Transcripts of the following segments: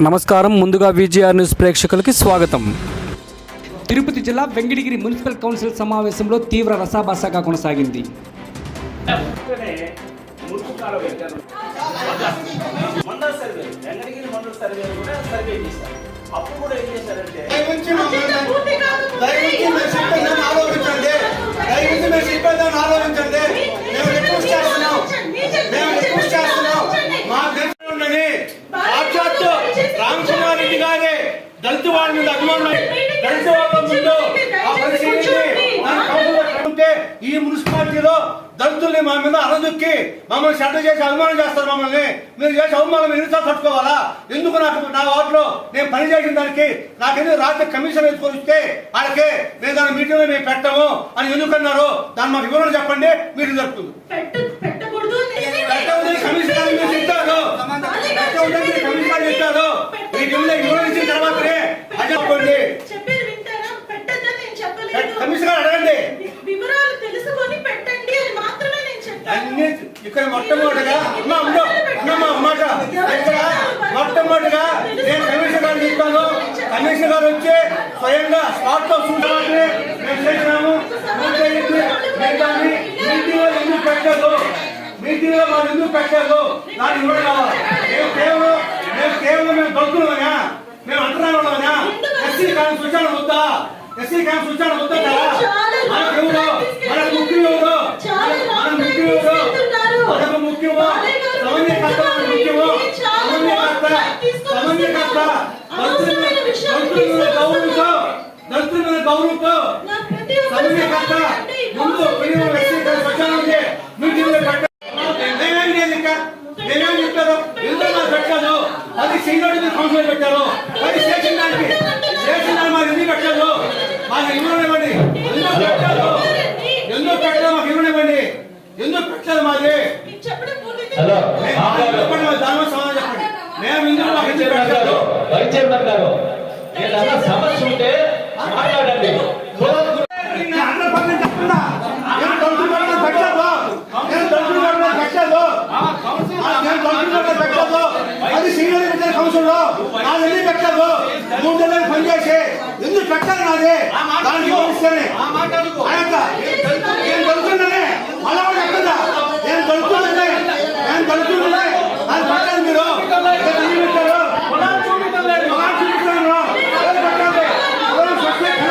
నమస్కారం. ముందుగా VGR news ప్రేక్షకులకి స్వాగతం. తిరుపతి జిల్లా వెంకటగిరి మున్సిపల్ కౌన్సిల్ సమావేశంలో తీవ్ర రసాభాసగా కొనసాగింది. మండల సర్వే వెంకటగిరి మండల సర్వే కూడా సర్వే చేశారు. అప్పుడు కూడా ఏం చేశారంటే దళిత వాళ్ళ మీద అభిమానం దళిత వాళ్ళ ముందు ఈ మున్సిపాలిటీలో దళితుల్ని మా మీద అరదొక్కి మమ్మల్ని షడ్డ చేసి అవమానం చేస్తారు మమ్మల్ని. మీరు చేసే అవమానం మీరు ఎన్నిసార్లు తట్టుకోవాలా ఎందుకు నాకు నా వార్డులో నేను పని చేసిన దానికి నాకెందుకు రాత్రి కమిషన్ వేసుకొని ఇస్తే వాళ్ళకి మేము దాని మీటింగ్లో మేము పెట్టాము అని ఎందుకన్నారు దాన్ని మాకు వివరణ చెప్పండి మీరు జరుపుతుంది పెట్ట- పెట్టకూడదు అని పెట్టవద్దని కమిషన్ గారు మీరు చెప్తారు పెట్టవద్దని మీరు కమిషన్ గారు చెప్తారు మీకు ఏమైనా వివరణ ఇచ్చిన తర్వాతనే అది చెప్పండి చెప్పేది వింటారా పెట్టద్దని నేను చెప్పలేదు కమిషన్ గారు అడగండి వి- వివరాలు తెలుసుకొని పెట్టండి అని మాత్రమే నేను చెప్పాను అన్ని ఇక్కడ మొట్టమొదటిగా అమ్మా ఉండు అమ్మమ్మ మాట ఇక్కడ మొట్టమొదటిగా నేను కమిషనర్ గారు చెప్పాను కమిషనర్ గారు వచ్చి స్వయంగా స్పాట్లో చూడాలని మేము చేసినాము. మీటింగ్లో ఎందుకు పెట్టారు మీటింగ్లో వాళ్ళు ఎందుకు పెట్టారు దాన్ని ఇవ్వడం కావాలి. మేము కేవలం మేము కేవలం మేము దొరుకుతున్నామా మేము అంటున్నామా ఎస్సీ కానీ సూచన వద్దా? ఎస్సీ కానీ సూచన వద్దా కదా? మనకు ఎవరు మనకు ముఖ్యం ఎవరు? మన ముఖ్యం ఎవరు? దళితుల మీద గౌరవంతో మీద గౌరవంతో ముందు మినిమం ఎస్సీ కానీ సూచన ఉంది మీటింగ్లో పెట్ట నేనేం చేయను ఇంకా? నేనేం చెప్తారు ఎందుకు పెట్టారు అది సీనియర్ కౌన్సిలర్ పెట్టారు అది చేసిన దానికి చేసిన దాన్ని మాకు ఎందుకు పెట్టారు మాకు ఇవ్వనివ్వండి ఎందుకు పెట్టారు ఎందుకు పెట్టారు మాకు ఇవ్వనివ్వండి ఎందుకు పెట్టారు మాది హలో. మేము పెట్టారు గారు ఏదన్నా సమస్య ఉంటే మాట్లాడండి. అది సీనియర్ పెట్టిన కౌన్సిల్. లో నాది ఎందుకు పెట్టాను మూడు నెలలు పనిచేసి ఎందుకు పెట్టాను నాది? దానికి వివరిస్తేనే ఆయనక నేను దళితున్నానే మళ్ళా కూడా చెప్తుందా నేను దళితున్నానే నేను దళితున్నానే అది పెట్టాను మీరు ఎందుకు పెట్టారు పొలాలు చూపించలేదు పొలాలు చూపించలేదు ఎవరు పెట్టాలి ఎవరు పెట్టే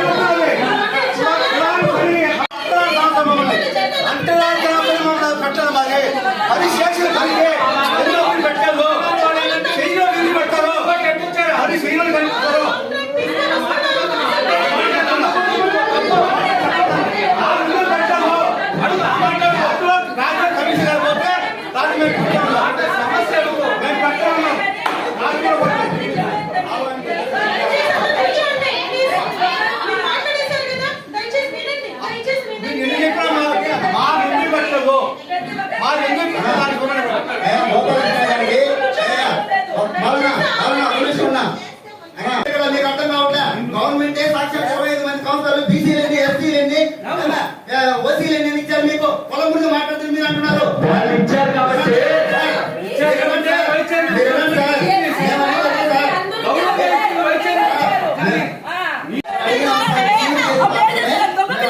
కనబడాలి అది చేసిన పనికి ఎన్నో మంది పెట్టారు చెయ్యిలో ఎందుకు పెట్టారు అది చెయ్యిలో కనిపిస్తారు కమిషనర్ పోతే దాన్ని మేము పెట్టాము మేము పెట్టాము దాన్ని కూడా కొట్టండి. కూర్చోండి, please. మీరు మాట్లాడేశారు కదా దయచేసి వినండి దయచేసి మీకు వినండి ఎందుకు చెప్పినా మా ఎందుకు పెట్టలేదు మా ఎందుకు పెట్టలేదు దానికి కూడా గవర్నమెంట్ సాక్షాత్ ఇరవై ఐదు మంది కౌన్సిలర్లు బీసీలండి ఎస్సీలండి ఓసీలండి అని ఇచ్చారు మీకు పొలం గురించి మాట్లాడుతుంది మీరు అంటున్నారు వాళ్ళు ఇచ్చారు కాబట్టి మీరు ఏమంటే? మీరు ఏమంటే సార్? మేము అన్నది సార్.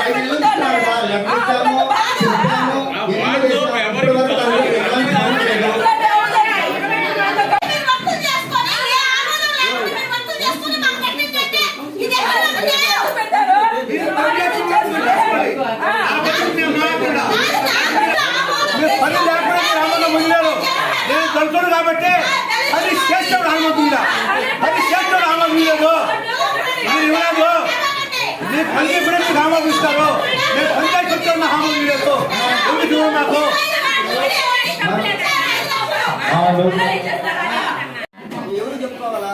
ఐదు ఇల్లు ఇచ్చినారు సార్. లెక్క ఇచ్చాము, చెప్పాము, ఎన్ని చేసాము, ఇప్పటి వరకు దాన్ని ఎలాంటి పని చేయలేదు. మీరు పని లేకుండా మీరు ఆనందం పొందారు నేను దొరకడు కాబట్టి అది చేస్తాడు ఆనందం అది ఆనందం లేదు మీరు ఇవ్వలేదు మీరు పని ఎప్పుడే మీకు ఆనందం ఇస్తారు నేను పంచాయతీ చెప్తాను ఆనందం లేదు ఎందుకు ఇవ్వరు నాకు? ఎవరు చెప్పుకోవాలా?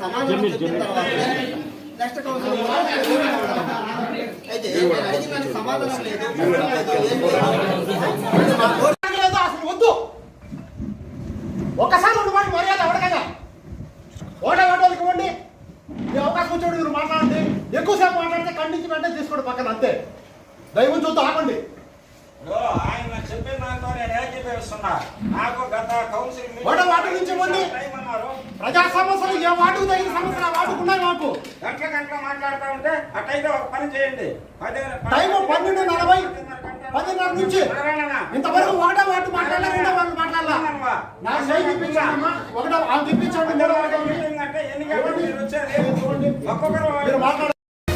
సమాధానం చెప్పిన తర్వాత నెక్స్ట్ కౌన్సిల్ అయితే సమాధానం లేదు అసలు వద్దు ఒకసారి రెండు మాట మర్యాద ఎవరికైనా ఓటే ఓటోలకి ఇవ్వండి మీ అవకాశం వచ్చేవాడు మీరు మాట్లాడండి ఎక్కువసేపు మాట్లాడితే ఖండించి వెంటనే తీసుకోండి పక్కన అంతే దైవం చూస్తూ ఆగండి ఆయన చెప్పిన దాంతో నేను ఏకీభవిస్తున్నా నాకు గత కౌన్సిల్ మీటింగ్ ఒకటో నుంచి ఇవ్వండి. టైం ప్రజా సమస్యలు ఏ వార్డుకు తగిన సమస్యలు ఆ ఉన్నాయి మాకు. గంటల గంటల మాట్లాడుతూ ఉంటే అట్టయితే ఒక పని చేయండి. పది- టైము పన్నెండు నలభై పదిన్నర నుంచి. ఇంతవరకు ఒకటో వార్డు మాట్లాడలే రెండో వార్డు మాట్లాడాలా. నా సైడ్ ఇప్పించండి ఒకటో ఇప్పించండి. మీరు?